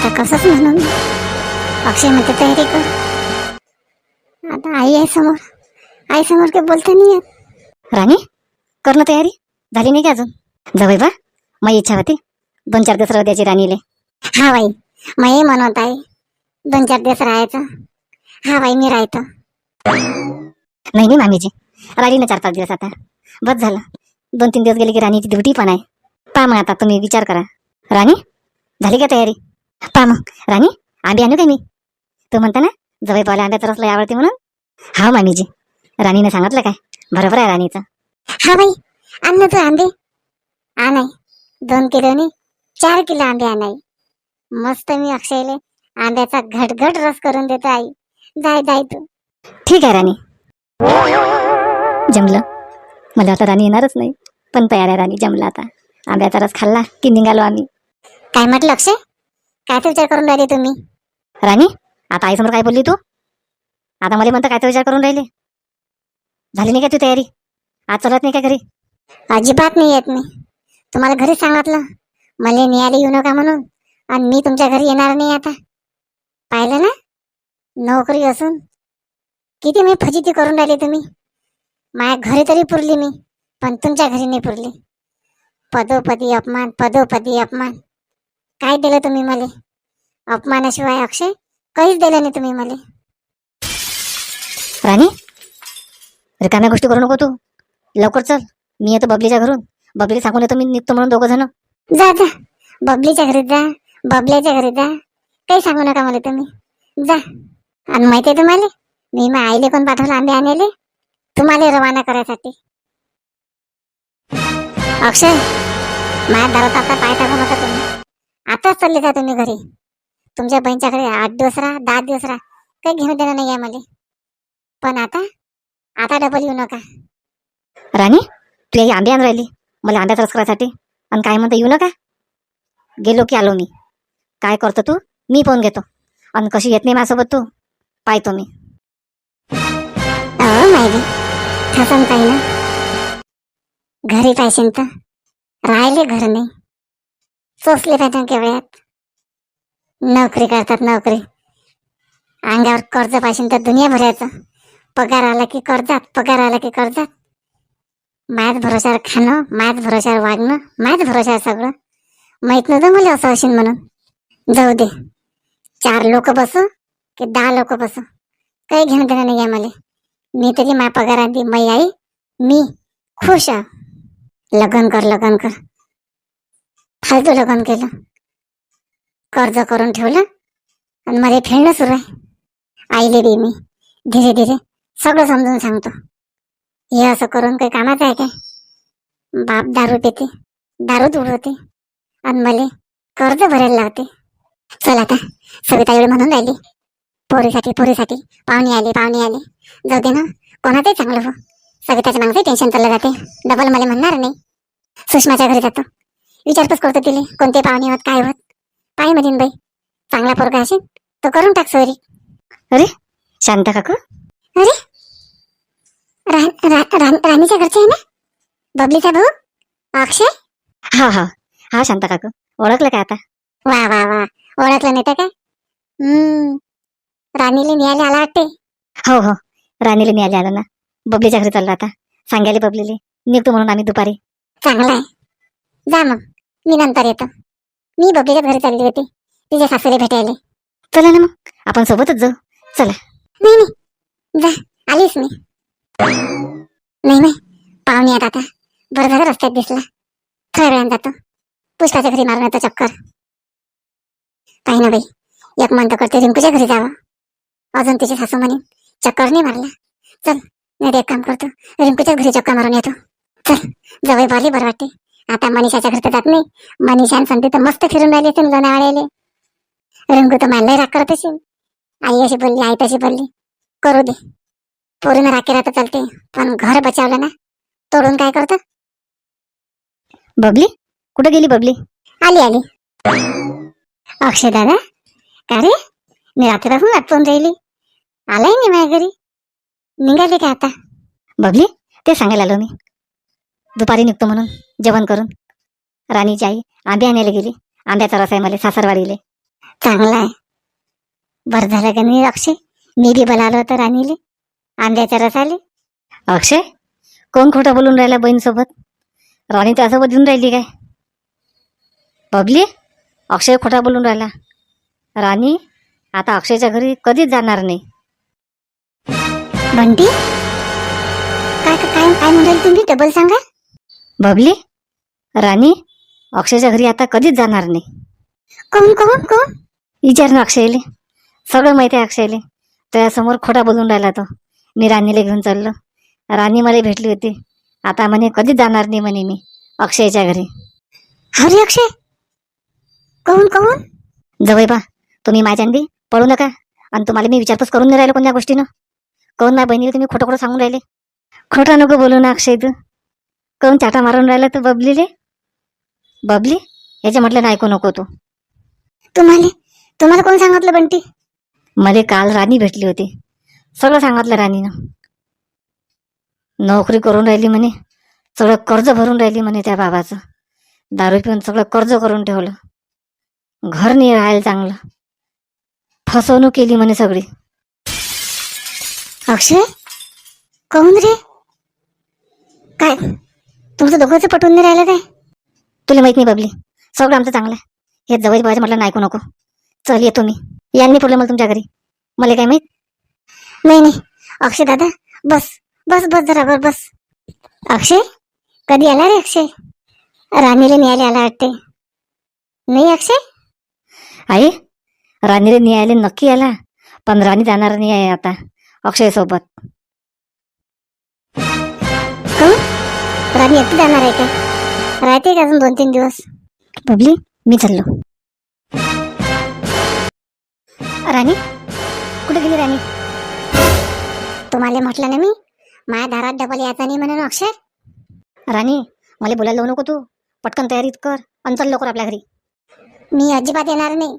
आता कसंच म्हणून अक्षय म्हणते तयारी कर? आता आई आहे समोर. आई समोर काही बोलता नाही येत राणी कर ना तयारी. झाली नाही का अजून? जावई बा. माझी इच्छा होती. दोन चार दिवस राहू द्यायची राणीले. हा बाई. मही म्हणत आहे दोन चार दिवस राहायचं. हा बाई मी राहतो. नाही नाही मामीजी. राहिली ना चार पाच दिवस आता. बस झालं. दोन तीन दिवस गेले की राणीची ड्युटी पण आहे. पहा मग आता तुम्ही विचार करा. राणी झाली का तयारी? पहा मग राणी आंबे आणू काय मी? तू म्हणता ना जवळ पावल्या आंब्याचा रस लय आवडते म्हणून. हा मामीजी राणीने सांगितलं काय? बरोबर आहे राणीचं. हा बाई आण ना तू आंबे. आणाय दोन किलो नाही चार किलो आंबे आणाय. मस्त मी अक्षयले आंब्याचा घटघट रस करून देतो आई. जाय जाय तू. ठीक आहे राणी. जमलं. मला आता राणी येणारच नाही. पण तयार आहे राणी जमलं आता. आंब्याचा रस खाल्ला की निघालो आम्ही. काय म्हटलं अक्षय? काय विचार करून राहिले तुम्ही? राणी आता आईसमोर काय बोलली तू? आता मला म्हणतं काय विचार करून राहिले. झाली नाही का तू तयारी? आज चलत नाही का घरी? अजिबात नाही येत मी. तुम्हाला घरी सांगितलं. मला न्यायला येऊ नका म्हणून. आणि मी तुमच्या घरी येणार नाही आता. पाहिलं ना? नोकरी असून. किती मी फजिती करून राहिले तुम्ही. माझ्या घरी तरी पुरली मी पण तुमच्या घरी नाही पुरली. पदोपदी अपमान पदोपदी अपमान. काय दिलं तुम्ही मला? अपमानाशिवाय अक्षय? काहीच दिलं नाही तुम्ही मला. राणी रिकाम्या गोष्टी करू नको तू. लवकर चल. मी येतो बबलीच्या घरून. बबलीला सांगून येतो मी निघतो म्हणून दोघं जण. जा जा. बबलीच्या घरी जा. बबल्याच्या घरी जा. काही सांगू नका मला तुम्ही. जा. आणि माहिती आहे तुम्हाला? मी मग आईले कोण पाठवलं आंबे आणायले? तुम्हाला रवाना करायसाठी. अक्षय माझ्या दारात आता पाय टाकू नका तुम्ही. आताच चालले जा तुम्ही घरी. तुमच्या बहिणीच्या घरी आठ दिवस राहा दहा दिवस राहा. काही घेऊन देणं नाही आहे मला. पण आता आता डबल येऊ नका. राणी तू आई आंबे आण राहिली. मला आंब्याचा रस करायसाठी. आणि काय म्हणता येऊ नका? गेलो की आलो मी. काय करतो तू? मी फोन घेतो. आणि कशी येत नाही माझ्यासोबत तू? पाहतो मी. माहिती काही ना. घरी पाहिजे तर राहिले घर नाही. चोचले पाहिजे केवळ्यात नोकरी करतात नोकरी. अंगावर कर्ज पाहिजे तर दुनिया भरायचं. पगार आला की कर्जात पगार आला की कर्जात. माझ्याच भरोशावर खाणं माझ्याच भरोशावर वागणं माझ्याच भरोशावर सगळं. माहीत नव्हतं मला असं असेल म्हणून. जाऊ दे. चार लोक बसू की दहा लोक बसू. काही घेणं देणं नाही आहे मला. मी तरी मा पगार आधी मै आई मी खुश आहे. लगन कर लगन कर. फालतू लग्न केलं. कर्ज करून ठेवलं आणि मला फेडणं सुरू आहे. आईले बी मी. धीरे धीरे. सगळं समजून सांगतो. हे असं करून काही कामाचं आहे काय? बाप दारू पिते. दारूच उडवते आणि मला कर्ज भरायला लावते. चल आता. सविता एवढं म्हणून राहिली. पोरीसाठी पोरीसाठी. पाहुणे आले पाहुणे आले. जाऊ दे ना. कोणाचंही चांगलं हो. सविताच्या माणसं टेन्शन चाललं जाते. डबल मला म्हणणार नाही. सुषमाच्या घरी जातो. विचारपूस करतो तिले? कोणते पाहुणे होत काय होत? काय म्हणीन बाई. चांगला पोरगा असेल तो करून टाक सोयरी. शांता काकू. रा- रा- रा- राणीच्या घरचे आहे ना? बबलीचा भाऊ? अक्षय? हा हा. हा शांता काकू. ओळखलं का आता? वा वा वा. ओळखलं नाही तर काय? हम्म. राणीला न्यायला आला वाटते हो हो. राणीला मी आले आलो ना. बबलीच्या घरी चाललो आता. सांगायले बबलीले निघतो म्हणून आम्ही दुपारी. चांगला आहे. जा मग. मी नंतर येतो. मी बबलीच्या घरी चालली होती. तिच्या सासूला भेटायला. चला ना मग. आपण सोबतच जाऊ. चला. नाही नाही. जा. आलीस मी. नाही नाही. पाहुणे आहेत आता. बरं झालं रस्त्यात दिसला. थोड्या वेळानं जातो. पुष्पाच्या घरी मारून येतो चक्कर. काही ना बाई. एक म्हणतो करते रिंकूच्या घरी जावं. अजून तिची सासू म्हणे चक्कर नाही मारला. चल नाही तर एक काम करतो. रिंकूच्या घरी चक्कर मारून येतो. चल जवळ बाली बरं वाटते. आता मनीषाच्या घरी तर जात नाही. मनीषा संती तर मस्त फिरून राहिली असेल लोणावळ्याले रिंकू तर मला राग करत असेल. आई अशी बोलली आई तशी बोलली करू दे. पोरीनं राखी राहता चालते पण घर बचावलं ना? तोडून काय करतं? बबली? कुठे गेली बबली? आली आली. अक्षय दादा का रे? मी रात्रीपासून वाट पाहून राहिली. आलाय नाही माझ्या घरी. निघाले का आता? बबली ते सांगायला आलो मी. दुपारी निघतो म्हणून जेवण करून. राणीची आई आंबे आणायला गेली. आंब्याचा रस आहे मला सासरवाडीले. चांगला आहे. बरं झालं का नाही अक्षय? मी बी बोलावलं होतं राणीले. आंब्याच्या रसाले अक्षय? कोण खोटं बोलून राहिला बहीणसोबत? राणी त्यासोबत घेऊन राहिली काय? बबली अक्षय खोटा बोलून राहिला. राणी आता अक्षयच्या घरी कधीच जाणार नाही. बंटी? काय काय काय काय म्हणाल तुम्ही? डबल सांगा. बबली राणी अक्षयच्या घरी आता कधीच जाणार नाही. कोण कोण कोण विचार ना अक्षयले. सगळं माहिती आहे अक्षयले. त्यासमोर खोटा बोलून राहिला तो. मी राणीला घेऊन चाललो. राणी मला भेटली होती. आता म्हणे कधीच जाणार नाही म्हणे मी अक्षयच्या घरी. हरे अक्षय? कोण कोण जवळ बा तुम्ही माझ्यांदी पळू नका. आणि तुम्हाला मी विचारपूस करून नाही राहिलो कोणत्या गोष्टीनं. कोण ना बहिणीला तुम्ही खोटं खोटं सांगून राहिले. खोटं नको बोलू ना अक्षय तू कोण चाटा मारून राहिला तू बबलीले? बबली याचे म्हटलं नाही ऐकू नको तू. तुम्हाला तुम्हाला कोण सांगितलं बंटी? मला काल राणी भेटली होती. सगळं सांगितलं राणीनं. नोकरी करून राहिली म्हणे. सगळं कर्ज भरून राहिली म्हणे त्या बाबाचं. दारू पिऊन सगळं कर्ज करून ठेवलं. घर नाही राहायला चांगलं. फसवणूक केली म्हणे सगळी. अक्षय? कोण रे? काय? तुमचं दोघंच पटवून नाही राहिलं काय? तुला माहीत नाही बबली सगळं आमचं चांगलं आहे. हे जवळ पाहिजे म्हटलं नाही ऐकू नको. चल येतो मी. यांनी पुरलं मला तुमच्या घरी. मला काय माहीत? नाही नाही. अक्षय दादा बस बस बस जरा बर बस. अक्षय? कधी आला रे अक्षय? राणीला न्यायला आला वाटते. नाही अक्षय? आई राणीला न्यायालय नक्की आला. पण राणी जाणार नाही आहे आता अक्षय राणी एकटी जाणार आहे का? राहते का अजून दोन तीन दिवस? बबली मी चाललो. राणी कुठे गेली राणी? तुम्हाला म्हटलं ना मी माझ्या दारात डबल यायचा नाही म्हणून अक्षय राणी मला बोलायला लावू नको तू. पटकन तयारीत कर आणि चल लवकर आपल्या घरी. मी अजिबात येणार नाही.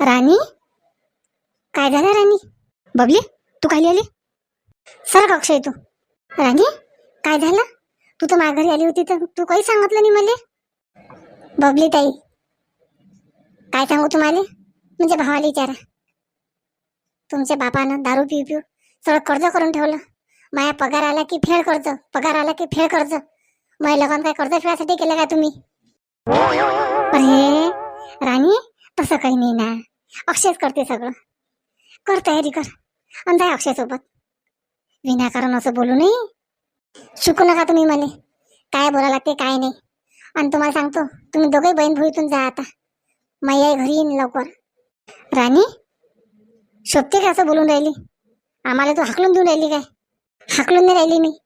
राणी? काय झालं राणी? बबली तू खाली आली? सर अक्षय तू? राणी काय झालं? तू तर माझ्या घरी आली होती तर तू काही सांगितलं नाही मला? बबली ताई काय सांगू तुम्हाला? म्हणजे भावाला विचारा. तुमच्या बापानं दारू पिऊ पिऊ सगळं कर्ज करून ठेवलं. माया पगार आला की फेड कर्ज पगार आला की फेड कर्ज. माझ्या लग्न काय कर्ज फेडासाठी केलं का तुम्ही? अरे राणी तसं काही नाही ना. अक्षयच करते सगळं. कर तयारी कर. आणि जाय अक्षय सोबत विनाकारण असं बोलू नाही शिकू नका तुम्ही मला. काय बोला लागते काय नाही. आणि तुम्हाला सांगतो तुम्ही दोघे बहीण भाऊ इथून जा आता. मैया घरी येईन लवकर. राणी शोभते का असं बोलून राहिली? आम्हाला तू हाकलून देऊन राहिली काय? हाकलून नाही राहिली मी.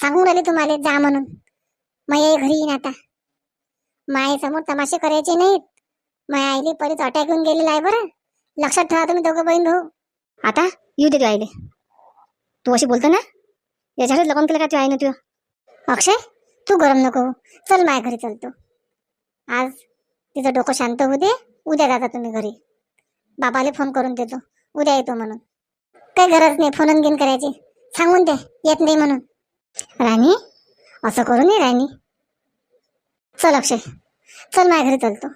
सांगून राहिली तुम्हाला जा म्हणून. मैया घरी येईन आता. मायेसमोर तमाशे करायचे नाहीत. माया आईली परत अटॅक येऊन गेलेला आहे बरं. लक्षात ठेवा तुम्ही दोघं बहीण भाऊ. आता येऊ दे तू आईले. तू अशी बोलतो ना? याच्याकडे लग्न केलं का तू आहे ना तू? अक्षय तू गरम नको चल माझ्या घरी चलतो. आज तिचं डोकं शांत होऊ दे. उद्या जाता तुम्ही घरी. बाबाला फोन करून देतो. उद्या येतो म्हणून. काही गरज नाही फोन घेऊन करायची. सांगून द्या येत नाही म्हणून. राणी असं करू नये राणी. चल अक्षय. चल माझ्या घरी चलतो.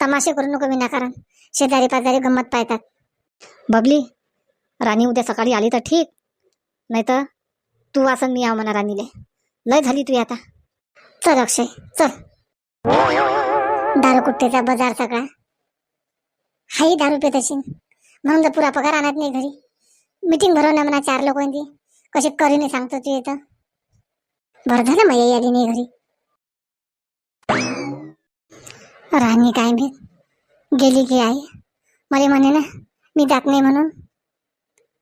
तमाशे करू नको विनाकारण. शेजारी पाजारी गंमत पाहतात. बबली राणी उद्या सकाळी आली तर ठीक. नाही तर तू असं मी म्हणा राणीले. लय झाली तू आता. चल अक्षय चल. दारू कुट्टेचा बाजार सगळा. हाही दारू पेत असेल म्हणून तर पुरा पगार आणत नाही घरी. मीटिंग भरवणार म्हणा चार लोक कसे करीने सांगतो तू येतं बरं झालं मग आली नाही घरी. राणी काय मी गेली की आई. मला म्हणे ना मी जात नाही म्हणून.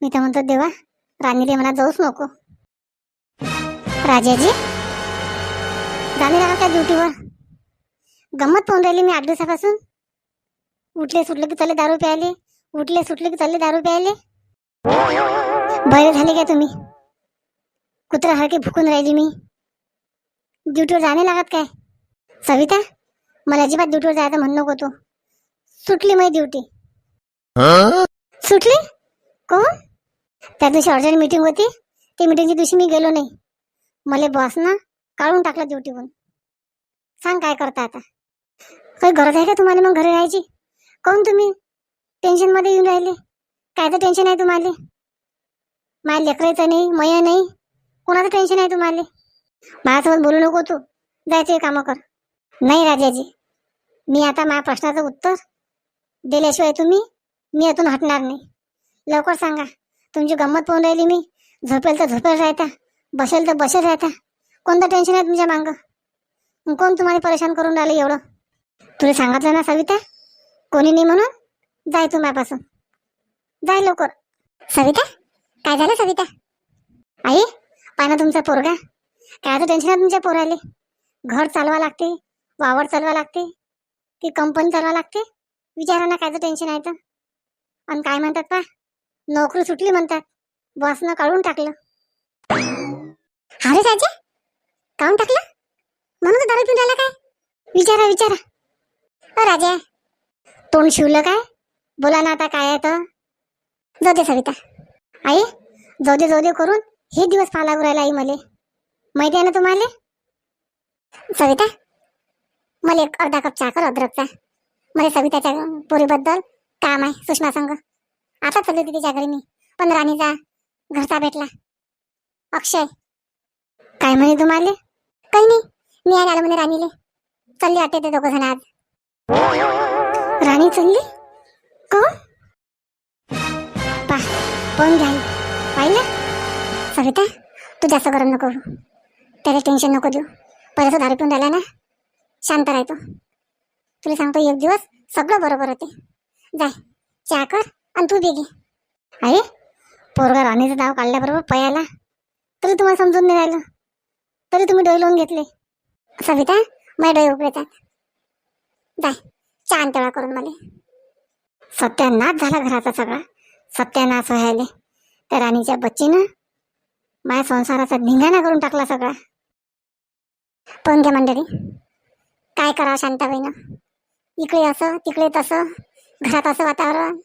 मी तर म्हणतो देवा राणीले म्हणा जाऊच नको. राजाजी? जाणे लागत का ड्युटीवर. गंमत पाहून राहिली मी आठ दिवसापासून. उठले सुटले की चालले दारू प्यायले. उठले सुटले की चालले दारू प्यायले. बरे झाले का तुम्ही? कुत्रा हरके भुकून राहिली मी. ड्युटीवर जाणे लागत काय? सविता मला अजिबात ड्युटीवर जायचं म्हणू नको तू. सुटली माझी ड्युटी. सुटली? कोण? त्या दिवशी अर्जंट मीटिंग होती. ते मीटिंगच्या दिवशी मी गेलो नाही. मला बॉस ना काढून टाकलं ड्युटीवरून सांग काय करता आता? काही गरज आहे का तुम्हाला मग घरी राहायची? कोण तुम्ही? टेन्शनमध्ये येऊन राहिले. काय तर टेन्शन आहे तुम्हाला? माझ्या लेकरायचं नाही मया नाही. कोणाचं टेन्शन आहे तुम्हाला? माझ्यासोबत बोलू नको तू. जायचे कामं कर. नाही राजाजी. मी आता माझ्या प्रश्नाचं उत्तर दिल्याशिवाय तुम्ही मी यातून हटणार नाही. लवकर सांगा. तुमची गंमत पाहून राहिली मी. झोपेल तर झोपेल राहता. बसेल तर बसेल राहता. कोणतं टेन्शन आहे तुमच्या मागं? मग कोण तुम्हाला परेशान करून राहिलं एवढं? तुला सांगितलं ना सविता? कोणी नाही म्हणून? जाय तू माझ्यापासून. जाय लवकर. सविता? काय झालं सविता? आई पाहा तुमचा पोरगा. कायचं टेन्शन आहे तुमच्या पोराले? घर चालवा लागते वावर चालवा लागते ती कंपनी चालवा लागते. विचारा ना कायचं टेन्शन आहे तर. आणि काय म्हणतात पा नोकरी सुटली म्हणतात. बसनं काढून टाकलं. अरे राजा काऊन टाकलं? म्हणून तर दारू पिऊन राहिला काय? विचारा विचारा. अ राजा तोंड शिवलं काय? बोला ना आता काय आहे तर. जाऊ दे सविता. आई जाऊ दे जाऊ दे करून हे दिवस पाहा लागू राहिला आई मले. माहिती आहे ना तुम्हाला? सविता मला एक अर्धा कप चहा कर अद्रकचा. मला सविताच्या पोरीबद्दल काम आहे सुषमा संघ. आता चालली होती तिच्या घरी मी. पण राणीचा घरचा भेटला. अक्षय काय म्हणे तुम्हाला? काही नाही मी आले म्हणे राणीले. चालली वाटते ते दोघं जण आज. राणी चालली? कोण? पा कोण जाईल पाहिलं? सविता तू जास्त गरम नको करू. त्याला टेन्शन नको देऊ. परत दारू पिऊन राहिला ना? शांत राहतो तुला सांगतो एक दिवस सगळं बरोबर होते. जाय चहा कर आणि तू बेगी अरे पोरगा राणीचं नाव काढल्याबरोबर पयाला. तरी तुम्हाला समजून नाही राहिलं. तरी तुम्ही डोळे लावून घेतले. सविता माझे डोळे उघडतात जाय छान तेवढा करून मला सत्यानाश झाला घराचा सगळा. सत्यानाश व्हायले त्या राणीच्या बच्चीनं माझ्या संसाराचा धिंगाणा करून टाकला सगळा. पण घ्या मंडळी काय करावं शांताबाईनं? इकडे असं तिकडे तसं घरात असं वातावरण.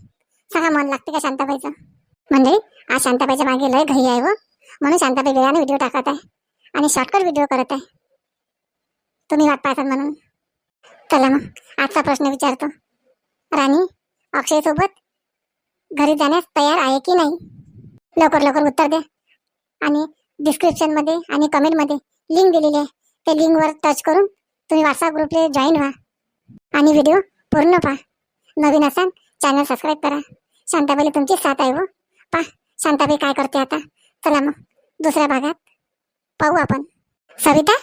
सगळं मन लागते का शांताबाईचं? म्हणजे आज शांताबाईच्या मागे लय घरी आहे व म्हणून शांताबाई वेळाने व्हिडिओ टाकत आहे. आणि शॉर्टकट व्हिडिओ करत आहे. तुम्ही वाट पाहतात म्हणून. चला मग आजचा प्रश्न विचारतो. राणी अक्षयसोबत घरी जाण्यास तयार आहे की नाही? लवकर लवकर उत्तर द्या. आणि डिस्क्रिप्शनमध्ये आणि कमेंटमध्ये लिंक दिलेली आहे. त्या लिंकवर टच करून तुम्ही व्हॉट्सअप ग्रुपला जॉईन व्हा. आणि व्हिडिओ पूर्ण पहा. नवीन असाल चॅनल सबस्क्राईब करा. शांताबाईला तुमची साथ आहे हो. व पा शांताबाई काय करते आता? चला मग दुसऱ्या भागात. पाहू आपण. सविता?